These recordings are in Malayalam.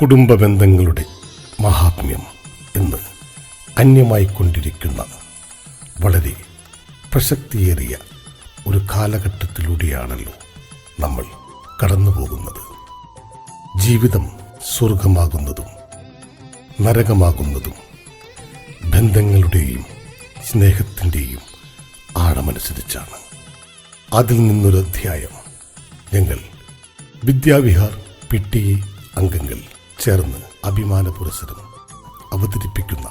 കുടുംബ ബന്ധങ്ങളുടെ മഹാത്മ്യം എന്ന് അന്യമായിക്കൊണ്ടിരിക്കുന്ന വളരെ പ്രസക്തിയേറിയ ഒരു കാലഘട്ടത്തിലൂടെയാണല്ലോ നമ്മൾ കടന്നുപോകുന്നത്. ജീവിതം സ്വർഗമാകുന്നതും നരകമാകുന്നതും ബന്ധങ്ങളുടെയും സ്നേഹത്തിന്റെയും ആഴമനുസരിച്ചാണ്. അതിൽ നിന്നൊരു അധ്യായം ഞങ്ങൾ വിദ്യാവിഹാർ പി ടി അംഗങ്ങൾ ചേർന്ന് അഭിമാന പുരസരം അവതരിപ്പിക്കുന്ന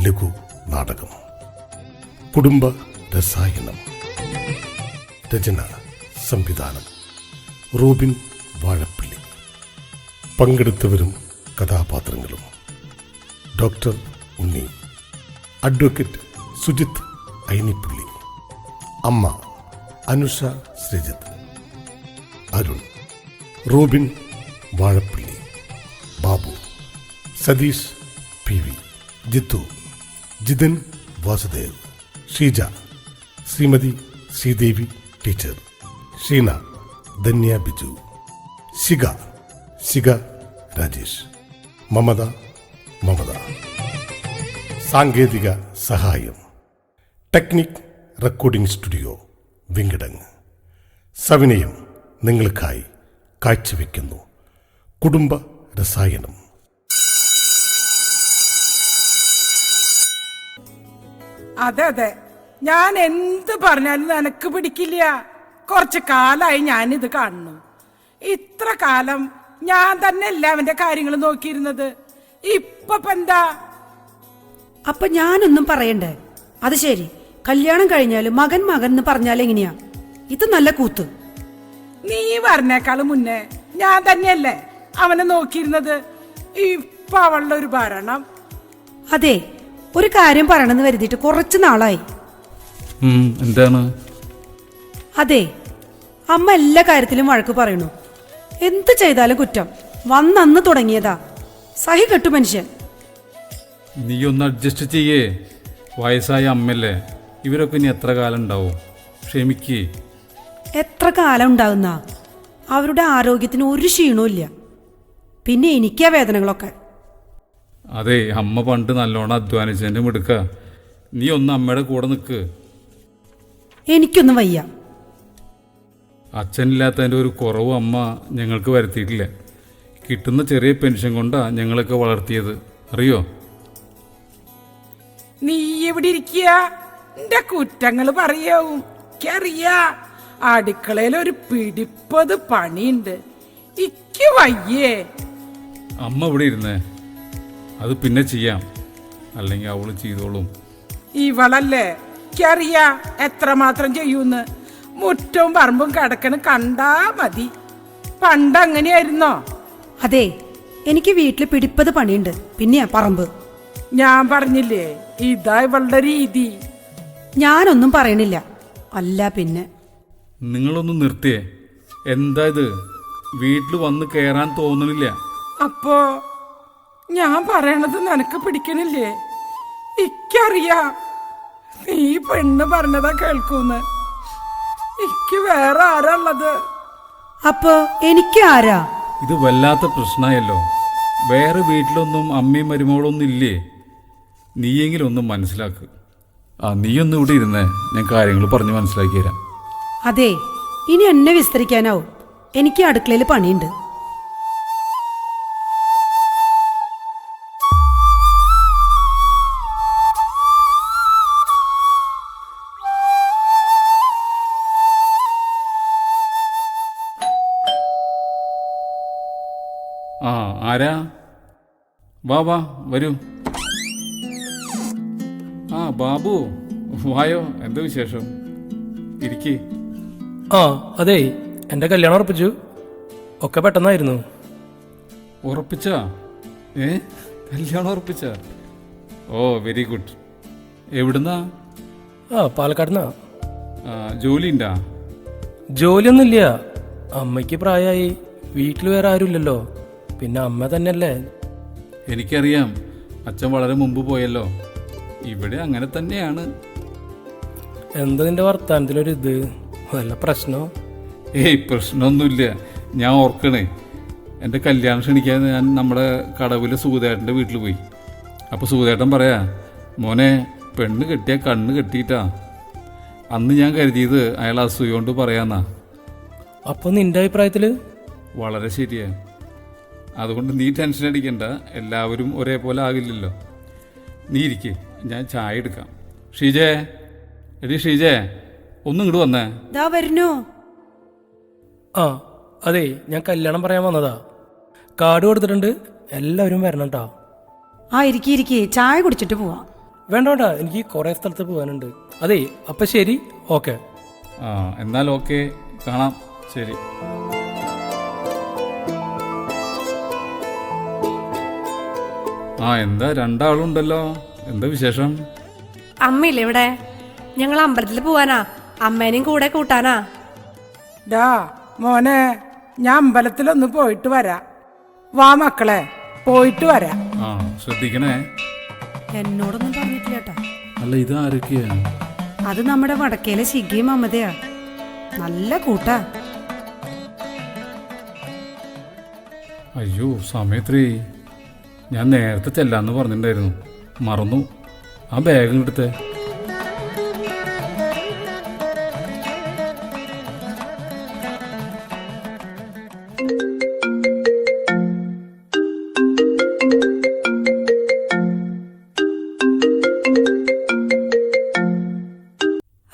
ലഘു നാടകം. കുടുംബ രസായനം. രചന സംവിധാനം റോബിൻ വാഴപ്പള്ളി. പങ്കെടുത്തവരും കഥാപാത്രങ്ങളും. ഡോക്ടർ ഉണ്ണി. അഡ്വക്കേറ്റ് സുജിത് ഐനിപ്പുള്ളി അമ്മ Anusha Sreejith. Arun Robin Vazhappally. Satheesh P V Jithu Jithan Vasudev Sheeja Shrimati Sreedevi teacher Sheena Dhanya Biju Shikha Shikha Rajesh Mamata Mamata. സാങ്കേതിക സഹായം. ടെക്നിക് റെക്കോർഡിംഗ് സ്റ്റുഡിയോ വെങ്കിടങ് സവിനയം നിങ്ങൾക്കായി കാഴ്ചവെക്കുന്നു. കുടുംബ രസായനം. അതെ അതെ. ഞാൻ എന്ത് പറഞ്ഞാലും നിനക്ക് പിടിക്കില്ല. കുറച്ച് കാലായി ഞാനിത് കാണുന്നു. ഇത്ര കാലം ഞാൻ തന്നെ അല്ല അവന്റെ കാര്യങ്ങൾ നോക്കിയിരുന്നത്. ഇപ്പൊ ഇപ്പൊ എന്താ? അപ്പൊ ഞാനൊന്നും പറയണ്ടേ? അത് ശരി. കല്യാണം കഴിഞ്ഞാൽ മകൻ മകൻ എന്ന് പറഞ്ഞാൽ എങ്ങനെയാ? ഇത് നല്ല കൂത്ത്. നീ പറഞ്ഞേക്കാളും മുന്നേ ഞാൻ തന്നെയല്ലേ അവനെ നോക്കിയിരുന്നത്? ഇപ്പൊ അവളുടെ ഒരു ഭരണം. അതെ. ഒരു കാര്യം പറയണമെന്ന് കരുതിയിട്ട് കുറച്ച് നാളായി. എന്താണ്? അതെ അമ്മ എല്ലാ കാര്യത്തിലും വഴക്ക് പറയണു എന്ത് ചെയ്താലും കുറ്റം. വന്നന്ന് തുടങ്ങിയതാ. സഹി കെട്ടു മനുഷ്യൻ. നീ ഒന്ന് അഡ്ജസ്റ്റ് ചെയ്യേ. വയസ്സായ അമ്മല്ലേ ഇവരൊക്കെ ഇനി എത്ര കാലം ഉണ്ടാവും? ക്ഷമിക്കേ. എത്ര കാലം ഉണ്ടാകുന്ന അവരുടെ ആരോഗ്യത്തിന് ഒരു ക്ഷീണവും ഇല്ല പിന്നെ എനിക്കാ വേദനകളൊക്കെ. അതെ അമ്മ പണ്ട് നല്ലോണം അധ്വാനിച്ചതിന്റെ മിടുക്ക. നീ ഒന്ന് അമ്മയുടെ കൂടെ നിൽക്ക് എനിക്കൊന്നും വയ്യ. അച്ഛനില്ലാത്തതിന്റെ ഒരു കുറവ് അമ്മ ഞങ്ങൾക്ക് വരുത്തിയിട്ടില്ല. കിട്ടുന്ന ചെറിയ പെൻഷൻ കൊണ്ടാണ് ഞങ്ങളൊക്കെ വളർത്തിയത്. അറിയോ? നീ എവിടെ ഇരിക്കുക? എന്റെ കുറ്റങ്ങൾ പറയാവും എനിക്കറിയാ. അടുക്കളയിൽ ഒരു പിടിപ്പത് പണിയുണ്ട്. ഇക്ക് വയ്യേ. അമ്മ ഇവിടെ ഇരുന്നേ? അത് പിന്നെ ചെയ്യാം. അല്ലെങ്കിൽ അവൾ ചെയ്തോളും. ഈ ഇവളല്ലേ എനിക്കറിയാ എത്രമാത്രം ചെയ്യൂന്ന്. മുറ്റവും പറമ്പും കിടക്കണ കണ്ടാ മതി. പണ്ട് അങ്ങനെയായിരുന്നോ അതെ എനിക്ക് വീട്ടിൽ പിടിപ്പത് പണിയുണ്ട്. പിന്നെ പറമ്പ്. ഞാൻ പറഞ്ഞില്ലേ ഇതാ ഇവളുടെ രീതി. ഞാനൊന്നും പറയണില്ല. അല്ല പിന്നെ. നിങ്ങളൊന്ന് നിർത്തിയേ. എന്താ ഇത്? വീട്ടിൽ വന്ന് കേറാൻ തോന്നണില്ല. അപ്പോ ഞാൻ പറയണത് നിനക്ക് പിടിക്കണില്ലേ? ഇക്കറിയാ. നീ പെണ്ണ് പറഞ്ഞതാ കേൾക്കൂന്ന്. ഇക്ക് വേറെ ആരാ ഉള്ളത്? അപ്പോ എനിക്ക് ആരാ? ഇത് വല്ലാത്ത പ്രശ്നമായല്ലോ വേറെ വീട്ടിലൊന്നും അമ്മയും മരുമകളൊന്നും ഇല്ലേ? നീയെങ്കിലും ഒന്ന് മനസ്സിലാക്ക്. ആ നീയൊന്നും ഇവിടെ ഇരുന്നേ. ഞാൻ കാര്യങ്ങൾ പറഞ്ഞ് മനസ്സിലാക്കി തരാം. അതെ ഇനി എന്നെ വിസ്തരിക്കാനാവും. എനിക്ക് അടുക്കളയിൽ പണിയുണ്ട്. ആരാ? വാ വാ വരൂ. ആ ബാബു വായോ എന്താ വിശേഷം? ഇരിക്കേ. ആ അതെ എന്റെ കല്യാണം ഉറപ്പിച്ചു. ഒക്കെ പെട്ടെന്നായിരുന്നു. ഉറപ്പിച്ച? ഏ? കല്യാണം ഉറപ്പിച്ച? ഓ വെരി ഗുഡ്. എവിടുന്നാ? ആ പാലക്കാടുന്നാ. ജോലി ഉണ്ടാ ജോലിയൊന്നുമില്ല. അമ്മയ്ക്ക് പ്രായമായി വീട്ടിൽ വേറെ ആരുമില്ലല്ലോ. പിന്നെ അമ്മ തന്നെയല്ലേ? എനിക്കറിയാം. അച്ഛൻ വളരെ മുമ്പ് പോയല്ലോ. ഇവിടെ അങ്ങനെ തന്നെയാണ്. എന്താ നിന്റെ വർത്താനത്തിലൊരു ഇത് വല്ല പ്രശ്നമോ ഏയ് പ്രശ്നമൊന്നുമില്ല. ഞാൻ ഓർക്കണേ. എന്റെ കല്യാണം ക്ഷണിക്കാൻ ഞാൻ നമ്മുടെ കടവിലെ സുഖദേട്ടന്റെ വീട്ടിൽ പോയി. അപ്പോൾ സുഖദേട്ടൻ പറയാ മോനെ പെണ്ണ് കെട്ടിയ കണ്ണ് കെട്ടിയിട്ടാ. അന്ന് ഞാൻ കരുതിയത് അയാൾ അസൂയ കൊണ്ട് പറയാന്നാ. അപ്പോൾ നിന്റെ അഭിപ്രായത്തിൽ വളരെ ശരിയാ. അതുകൊണ്ട് നീ ടെൻഷൻ അടിക്കണ്ട. എല്ലാവരും ഒരേപോലെ ആകില്ലല്ലോ. നീ ഇരിക്കേ. ഞാൻ ചായ എടുക്കാം. ഷീജേ എടി ഷീജേ ഒന്നും ഇങ്ങോട്ട് വന്നേ. ദാ വരുന്നു. ആ അതെ ഞാൻ കല്യാണം പറയാൻ വന്നതാ. കാർഡ് കൊടുത്തിട്ടുണ്ട്. എല്ലാവരും വരണം കേട്ടോ ആ ഇരിക്കി ഇരിക്കി. ചായ കുടിച്ചിട്ട് പോവാം. വേണ്ട വേണ്ട എനിക്ക് കുറേ സ്ഥലത്ത് പോകാനുണ്ട്. അതെ അപ്പം ശരി. ഓക്കെ. ആ എന്നാൽ ഓക്കെ. കാണാം. ശരി. ആ എന്താ രണ്ടാളുണ്ടല്ലോ. എന്താ വിശേഷം? അമ്മയില്ലേ ഇവിടെ? ഞങ്ങൾ അമ്പലത്തിൽ പോവാനാ. അമ്മേനെയും കൂടെ കൂട്ടാനാ. ഡാ മോനെ ഞാൻ അമ്പലത്തിലൊന്ന് പോയിട്ട് വരാ. വാ മക്കളെ പോയിട്ട് വരാ. ആ ശ്രദ്ധിക്കണേ. എന്നോടൊന്നും പറഞ്ഞിട്ടില്ല കേട്ടാ അല്ല ഇത് ആരൊക്കെയാ? അത് നമ്മുടെ വടക്കേലെ ശിഖിയും അമ്മതയാ നല്ല കൂട്ടാ. അയ്യോ സമയത്രേ. ഞാൻ നേരത്തെ ചെല്ലാന്ന് പറഞ്ഞിട്ടുണ്ടായിരുന്നു. മറന്നു. ആ ബാഗ് എടുത്തേ.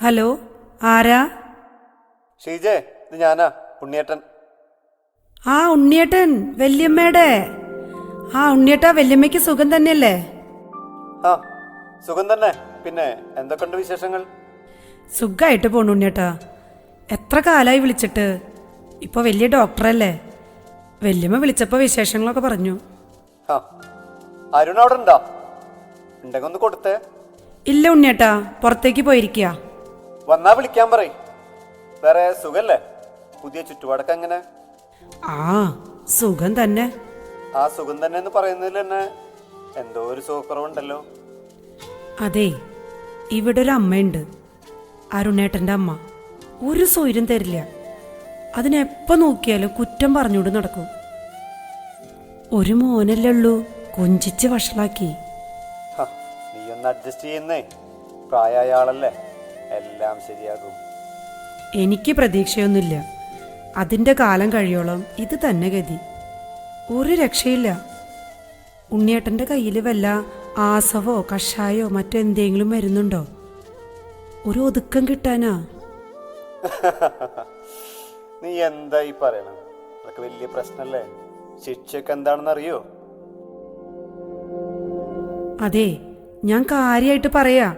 ഹലോ ആരാ? ഷീജേ ഇത് ഞാനാ ഉണ്ണിയേട്ടൻ. ആ ഉണ്ണിയേട്ടൻ വല്യമ്മയുടെ. ആ ഉണ്ണിയേട്ടാ വല്യമ്മയ്ക്ക് സുഖം തന്നെയല്ലേ? ആ സുഖം തന്നെ. പിന്നെ എന്തൊക്കെയുണ്ട് വിശേഷങ്ങൾ? സുഖമായിട്ട് പോണു ഉണ്ണിയേട്ടാ. എത്ര കാലായി വിളിച്ചിട്ട്? ഇപ്പൊ വലിയ ഡോക്ടറല്ലേ? വല്യമ്മ വിളിച്ചപ്പോ വിശേഷങ്ങളൊക്കെ പറഞ്ഞു. ആ അരുൺ അവിടെ ഉണ്ടോ? ഉണ്ടെങ്കിൽ ഒന്ന് കൊടുത്തേ. ഇല്ല ഉണ്ണിയേട്ടാ. പുറത്തേക്ക് പോയിരിക്കുക വന്നാ വിളിക്കാൻ പറയ്. വേറെ സുഖല്ലേ? പുതിയ ചുറ്റുപാടൊക്കെ എങ്ങനെ? ആ സുഖം തന്നെ. ആ സുഖം തന്നെ എന്ന് പറയുന്നതിൽ തന്നെ എന്തോ ഒരു സുഖക്കുറവുണ്ടല്ലോ. അതെ ഇവിടെ ഒരു അമ്മയുണ്ട്. അരുണേട്ടന്റെ അമ്മ. ഒരു സ്വൈര്യം തരില്ല. അതിനെപ്പ നോക്കിയാലും കുറ്റം പറഞ്ഞുകൊണ്ട് നടക്കും. ഒരു മോനല്ലേ ഉള്ളൂ കൊഞ്ചിച്ച് വഷളാക്കി. നീ ഒന്ന് അഡ്ജസ്റ്റ് ചെയ്യുന്നേ. പ്രായമായ ആളല്ലേ എല്ലാം ശരിയാകും. എനിക്ക് പ്രതീക്ഷയൊന്നുമില്ല. അതിന്റെ കാലം കഴിയോളം ഇത് തന്നെ ഗതി. ഒരു രക്ഷയില്ല. ഉണ്ണിയേട്ടന്റെ കയ്യിൽ വല്ല ആസവോ കഷായോ മറ്റെന്തെങ്കിലും വരുന്നുണ്ടോ? ഒരു ഒതുക്കം കിട്ടാനാ? നീ എന്താ ഈ പറയണം? അതൊക്കെ വലിയ പ്രശ്നല്ലേ? ശിക്ഷയൊക്കെ എന്താണെന്ന് അറിയോ അതെ ഞാൻ കാര്യമായിട്ട് പറയാ.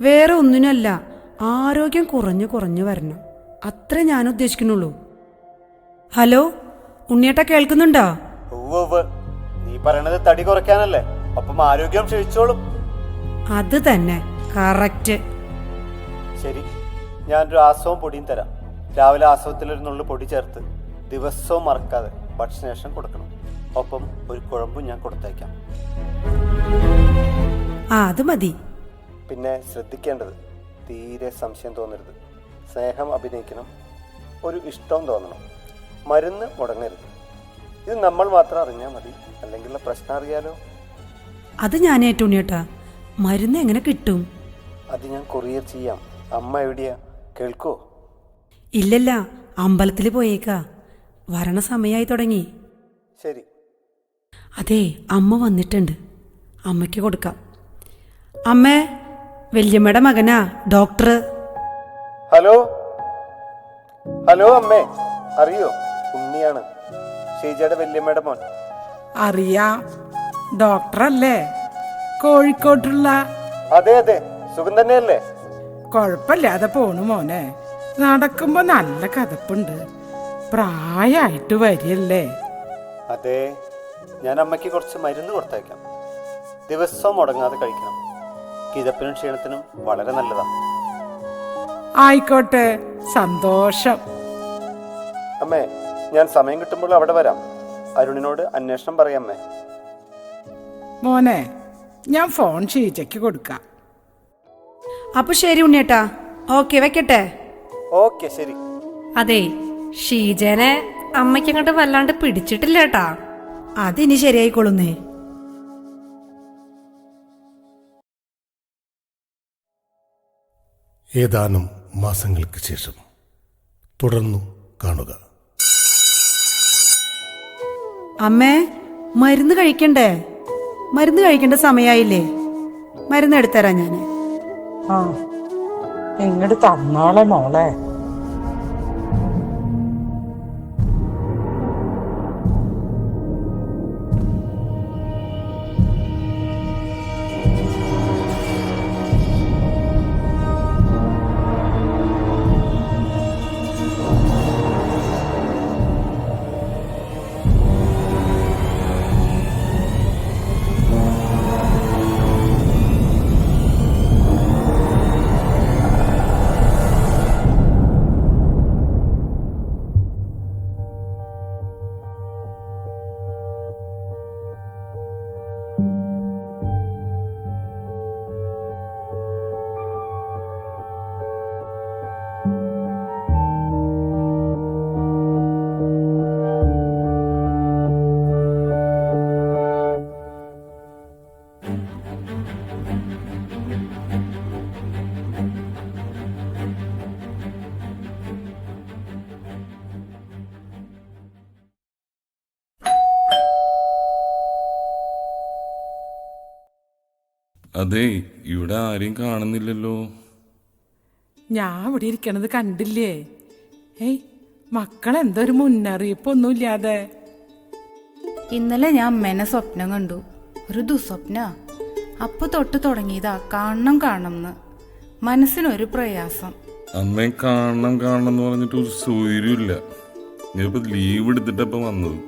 വേറെ ഒന്നിനല്ല ആരോഗ്യം കുറഞ്ഞു കുറഞ്ഞു വരണം. അത്ര ഞാൻ ഉദ്ദേശിക്കുന്നുള്ളൂ. ഹലോ? ഉണ്ണിയേട്ട കേൾക്കുന്നുണ്ടോ? നീ പറയണത് തടി കുറയ്ക്കാനല്ലേ. അപ്പം ആരോഗ്യം ക്ഷയിച്ചോളും. അത് തന്നെ. കറക്റ്റ്. ശരി. ഞാനൊരു ആസവും പൊടിയും തരാം. രാവിലെ ആസവത്തിൽ ഒരു നുള്ളു പൊടി ചേർത്ത് ദിവസവും മറക്കാതെ ഭക്ഷണശേഷം കൊടുക്കണം. ഒപ്പം ഒരു കുഴമ്പും ഞാൻ കൊടുത്തേക്കാം ആ അത് മതി. പിന്നെ ശ്രദ്ധിക്കേണ്ടത് തീരെ സംശയം തോന്നരുത്. സ്നേഹം അഭിനയിക്കണം. ഒരു ഇഷ്ടം തോന്നണം. മരുന്ന് മുടങ്ങരുത്. ഇത് നമ്മൾ മാത്രം അറിഞ്ഞാൽ മതി. അല്ലെങ്കിൽ പ്രശ്നം അറിയാലോ? അത് ഞാൻ ഏറ്റവും മരുന്ന് എങ്ങനെ കിട്ടും? അത് ഞാൻ കൊറിയർ ചെയ്യാം. അമ്മ എവിടെയാ? കേൾക്കോ? ഇല്ലല്ല അമ്പലത്തിൽ പോയേക്കാ. വരണ സമയമായി തുടങ്ങി. ശരി. അതെ അമ്മ വന്നിട്ടുണ്ട്. അമ്മയ്ക്ക് കൊടുക്കാം. അമ്മേ വല്യമ്മയുടെ മകനാ ഡോക്ടർ ഹലോ? ഹലോ അമ്മേ. അറിയോ? ഉണ്ണിയാണ്. ഷീജയുടെ വല്യമ്മയുടെ മോൻ. അറിയാം. ഡോക്ടറല്ലേ? കോഴിക്കോട്ടുള്ള അതെ അതെ. സുഖം തന്നെയല്ലേ? കുഴപ്പമില്ലാതെ പോണു മോനെ. നടക്കുമ്പോ നല്ല കഥപ്പുണ്ട്. പ്രായമായിട്ട് വരില്ലേ? അതെ. ഞാൻ അമ്മയ്ക്ക് കുറച്ച് മരുന്ന് കൊടുത്തേക്കാം ദിവസവും മുടങ്ങാതെ കഴിക്കണം. കിതപ്പിനും ക്ഷീണത്തിനും വളരെ നല്ലതാണ് ആയിക്കോട്ടെ. സന്തോഷം. അമ്മേ ഞാൻ സമയം കിട്ടുമ്പോൾ അവിടെ വരാം. അരുണിനോട് അന്വേഷണം പറയാമേ മോനെ ഞാൻ ഫോൺ ഷീജയ്ക്ക് കൊടുക്കാം. അപ്പൊ ശരി ഉണ്ണിയേട്ടാ. ഓക്കെ വെക്കട്ടെ? ഓക്കെ ശരി. അതെ ഷീജനെ അമ്മയ്ക്ക് അങ്ങോട്ട് വല്ലാണ്ട് പിടിച്ചിട്ടില്ല കേട്ടാ അതിനി ശരിയായിക്കൊള്ളുന്നേ ഏതാനും മാസങ്ങൾക്ക് ശേഷം തുടർന്നു കാണുക. അമ്മേ മരുന്ന് കഴിക്കണ്ടേ? മരുന്ന് കഴിക്കേണ്ട സമയായില്ലേ? മരുന്ന് എടുത്തരാ ഞാൻ ആ ഇങ്ങോട്ട് തന്നോളെ മോളെ. അതെ ഇവിടെ ആരെയും കാണുന്നില്ലല്ലോ. ഞാൻ ഇവിടെ ഇരിക്കണത് കണ്ടില്ലേ? ഏയ് മക്കളെന്തൊരു മുന്നറിയിപ്പൊന്നുമില്ലാതെ? ഇന്നലെ ഞാൻ അമ്മേനെ സ്വപ്നം കണ്ടു. ഒരു ദുസ്വപ്ന. അപ്പൊ തൊട്ട് തുടങ്ങിയതാ കാണണം കാണണം മനസ്സിനൊരു പ്രയാസം. അമ്മയെ കാണണം കാണണം എന്ന് പറഞ്ഞിട്ട് ഒരു സൗകര്യമില്ല. ഞാനിപ്പോ ലീവ് എടുത്തിട്ടപ്പം വന്നത്.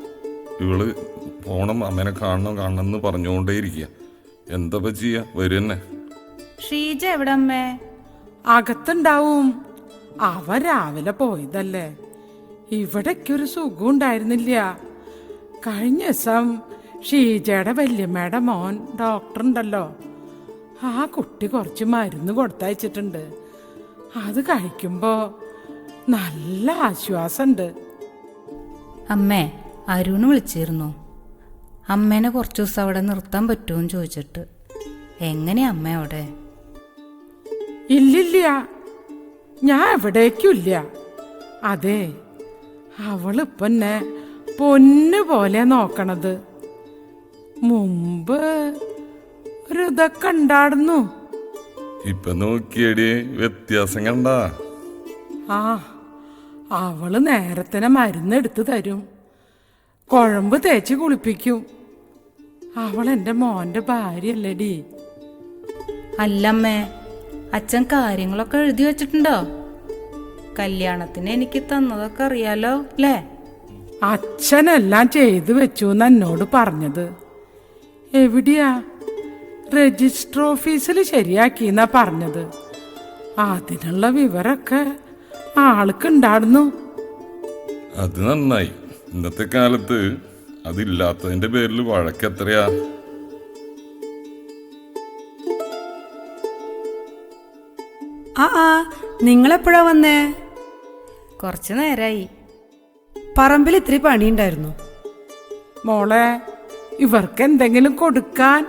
ഇവൾ പോണം അമ്മേനെ കാണണം കാണണം എന്ന് പറഞ്ഞുകൊണ്ടേ ഇരിക്കുക എന്താ ചെയ്യാ വരുന്നെ. ഷീജ എവിടെ അമ്മേ അകത്തുണ്ടാവും. അവ രാവിലെ പോയതല്ലേ. ഇവിടേക്കൊരു സുഖം ഉണ്ടായിരുന്നില്ല കഴിഞ്ഞ ദിവസം ഷീജയുടെ വല്യമ്മയുടെ മോൻ ഡോക്ടർ ഉണ്ടല്ലോ ആ കുട്ടി കുറച്ച് മരുന്ന് കൊടുത്തയച്ചിട്ടുണ്ട്. അത് കഴിക്കുമ്പോ നല്ല ആശ്വാസമുണ്ട്. അമ്മേ അരുണ് വിളിച്ചിരുന്നു. അമ്മേനെ കുറച്ചു ദിവസം അവിടെ നിർത്താൻ പറ്റുമെന്ന് ചോദിച്ചിട്ട്. എങ്ങനെയാ അമ്മ അവിടെ? ഇല്ലില്ല. ഞാൻ എവിടേക്കില്ല അതെ അവളിപ്പന്നെ പൊന്ന് പൊന്നു പോലെ നോക്കണത്. മുമ്പ് ഒരു ഇതൊക്കെ ഉണ്ടായിരുന്നു ഇപ്പൊ നോക്കിയടി വ്യത്യാസം കണ്ട. ആ അവൾ നേരത്തിനെ മരുന്ന് എടുത്തു തരും. കുഴമ്പ് തേച്ച് കുളിപ്പിക്കും. അവൾ എന്റെ മോന്റെ ഭാര്യയല്ലേടി. അല്ലമ്മേ അച്ഛൻ കാര്യങ്ങളൊക്കെ എഴുതി വെച്ചിട്ടുണ്ടോ? കല്യാണത്തിന് എനിക്ക് തന്നതൊക്കെ അറിയാലോ അല്ലേ അച്ഛനെല്ലാം ചെയ്തു വെച്ചു എന്ന് എന്നോട് പറഞ്ഞത്. എവിടെയാ? രജിസ്റ്റർ ഓഫീസിൽ ശരിയാക്കിന്നാ പറഞ്ഞത്. അതിനുള്ള വിവരമൊക്കെ ആൾക്കുണ്ടായിരുന്നു അത് നന്നായി. ഇന്നത്തെ കാലത്ത് അതില്ലാത്തതിന്റെ പേരിൽ വഴക്ക് എത്രയാ? ആ ആ നിങ്ങളെപ്പോഴാ വന്നേ? കുറച്ചു നേരായി. പറമ്പിൽ ഇത്തിരി പണിയുണ്ടായിരുന്നു. മോളെ ഇവർക്ക് എന്തെങ്കിലും കൊടുക്കാൻ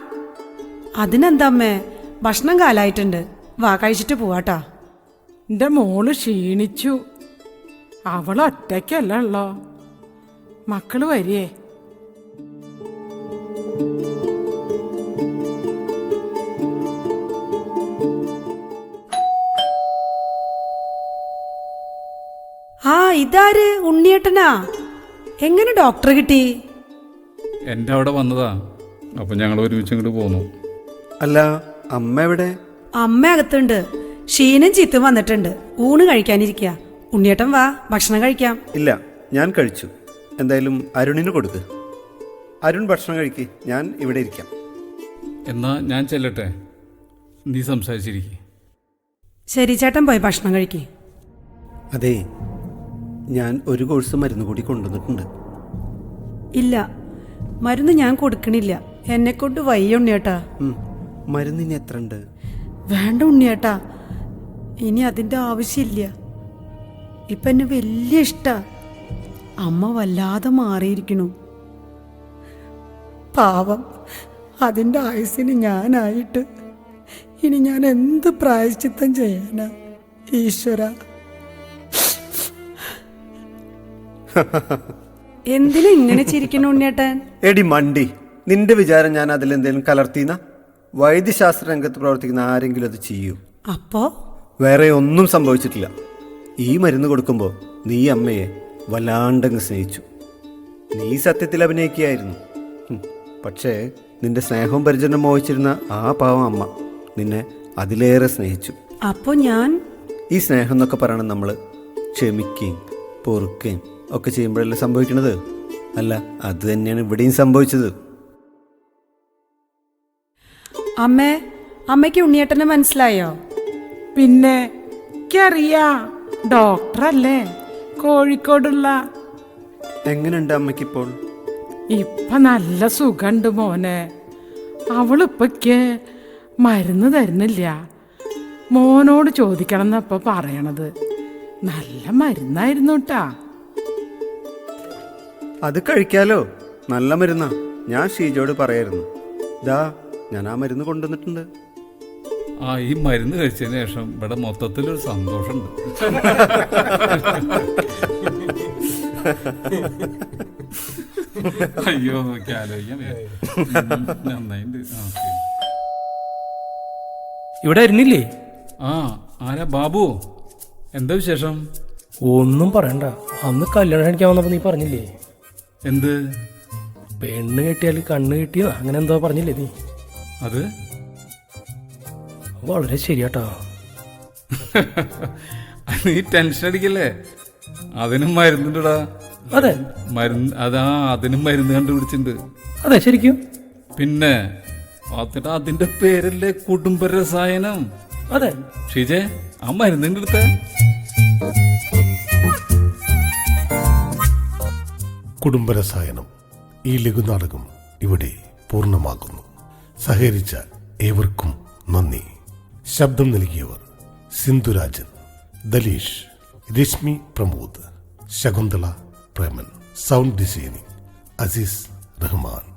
അതിനെന്താമ്മേ ഭക്ഷണം കാലായിട്ടുണ്ട്. വാ കഴിച്ചിട്ട് പോവാട്ടാ. എന്റെ മോൾ ക്ഷീണിച്ചു. അവൾ ഒറ്റയ്ക്കല്ല ഉള്ളോ? മക്കൾ വരിയേ ആ ഇതാര്? ഉണ്ണിയേട്ടനാ? എങ്ങനെ ഡോക്ടർ കിട്ടി? എന്റെ അവിടെ വന്നതാ. അപ്പൊ ഞങ്ങൾ ഒരുമിച്ച് ഇങ്ങോട്ട് പോന്നു. അല്ല അമ്മ എവിടെ? അമ്മ അകത്തുണ്ട്. ഷീനും ചീത്തും വന്നിട്ടുണ്ട്. ഊണ് കഴിക്കാനിരിക്കുക ഉണ്ണിയേട്ടൻ വാ ഭക്ഷണം കഴിക്കാം. ഇല്ല ഞാൻ കഴിച്ചു. എന്തായാലും അരുണിന് കൊടുക്ക്. അരുൺ ഭക്ഷണം കഴിക്ക്. ഞാൻ ഇവിടെ ഇരിക്കാം. എന്നാ ഞാൻ ചെല്ലട്ടെ? നീ സംസാരിച്ചിരിക്കും. ശരി ചേട്ടൻ പോയി ഭക്ഷണം കഴിക്കേ. അതെ ഞാൻ ഒരു കോഴ്സ് മരുന്ന് കൂടി കൊണ്ടുവന്നിട്ടുണ്ട്. ഇല്ല മരുന്ന് ഞാൻ കൊടുക്കണില്ല. എന്നെ കൊണ്ട് വയ്യ ഉണ്ണിയേട്ടാ. ഉം, മരുന്ന് ഇനി എത്ര ഉണ്ട് വേണ്ട ഉണ്ണിയേട്ടാ ഇനി അതിന്റെ ആവശ്യമില്ല. ഇപ്പം എന്നെ വലിയ ഇഷ്ടാ. അമ്മ വല്ലാതെ മാറിയിരിക്കണു പാവം. അതിന്റെ ആയുസിന് ഞാനായിട്ട് ഇനി ഞാൻ എന്ത് പ്രായശ്ചിത്തം ചെയ്യാനാ? ഈശ്വര. എന്തിനാ ഇങ്ങനെ ചിരിക്കുന്നു ഉണ്ണിയേട്ടൻ? എടി മണ്ടി നിന്റെ വിചാരം ഞാൻ അതിലെന്തെങ്കിലും കലർത്തിന വൈദ്യശാസ്ത്ര രംഗത്ത് പ്രവർത്തിക്കുന്ന ആരെങ്കിലും അത് ചെയ്യൂ. അപ്പോ? വേറെ ഒന്നും സംഭവിച്ചിട്ടില്ല. ഈ മരുന്ന് കൊടുക്കുമ്പോൾ നീ അമ്മയെ വല്ലാണ്ടങ്ങ് സ്നേഹിച്ചു. നീ സത്യത്തിൽ അഭിനയിക്കുകയായിരുന്നു. പക്ഷേ നിന്റെ സ്നേഹവും പരിചരണം മോഹിച്ചിരുന്ന ആ പാവം അമ്മ നിന്നെ അതിലേറെ സ്നേഹിച്ചു. അപ്പോ ഞാൻ? ഈ സ്നേഹം എന്നൊക്കെ പറയണം നമ്മൾ ക്ഷമിക്കുകയും പൊറുക്കുകയും ഒക്കെ ചെയ്യുമ്പോഴല്ലേ സംഭവിക്കുന്നത് അല്ല അത് തന്നെയാണ് ഇവിടെയും സംഭവിച്ചത്. അമ്മേ അമ്മയ്ക്ക് ഉണ്ണിയേട്ടനെ മനസ്സിലായോ? പിന്നെ എനിക്കറിയാ ഡോക്ടറല്ലേ? കോഴിക്കോടുള്ള എങ്ങനെയുണ്ട് അമ്മയ്ക്കിപ്പോൾ? ഇപ്പൊ നല്ല സുഖമുണ്ട് മോനെ. അവളിപ്പക്ക് മരുന്ന് തരുന്നില്ല. മോനോട് ചോദിക്കണം എന്നപ്പ പറയണത്. നല്ല മരുന്നായിരുന്നു കേട്ടാ അത് കഴിക്കാലോ. നല്ല മരുന്നാ. ഞാൻ ഷീജോട് പറയായിരുന്നു. ദാ ഞാൻ ആ മരുന്ന് കൊണ്ടുവന്നിട്ടുണ്ട്. ആ ഈ മരുന്ന് കഴിച്ചതിന് ശേഷം ഇവിടെ മൊത്തത്തിലൊരു സന്തോഷമുണ്ട്. അയ്യോ നോക്കി ആലോചിക്കാൻ വയ്യ. ഓക്കേ. ഇവിടെ ഇരുന്നില്ലേ ആ ആരാ? ബാബു? എന്താ വിശേഷം? ഒന്നും പറയണ്ട. അന്ന് കല്യാണം കഴിക്കാൻ വന്നപ്പോ നീ പറഞ്ഞില്ലേ? എന്ത്? പെണ്ണ് കെട്ടിയാൽ കണ്ണ് കെട്ടിയോ? അങ്ങനെ എന്തോ പറഞ്ഞില്ലേ നീ? അത്? വളരെ ശരിയാട്ടോ. നീ ടെൻഷൻ അടിക്കല്ലേ? അതിനും മരുന്നുണ്ടടാ. അതെ. മരുന്ന് അതാ അതിനും മരുന്ന് കണ്ടുപിടിച്ചിട്ടുണ്ട്. അതെ ശരിക്കും? പിന്നെ അതിട്ട് അതിന്റെ പേരല്ലേ കുടുംബ രസായനം? അതെ. ഷിജെ ആ മരുന്നിന്റെ അടുത്ത കുടുംബരസായനം ഈ ലഘുനാടകം ഇവിടെ പൂർണമാകുന്നു. സഹകരിച്ച ഏവർക്കും നന്ദി. ശബ്ദം നൽകിയവർ Sindhurajan ദലീഷ് Rashmi Pramod Shakuntala Preman sound designing Azeez Rahman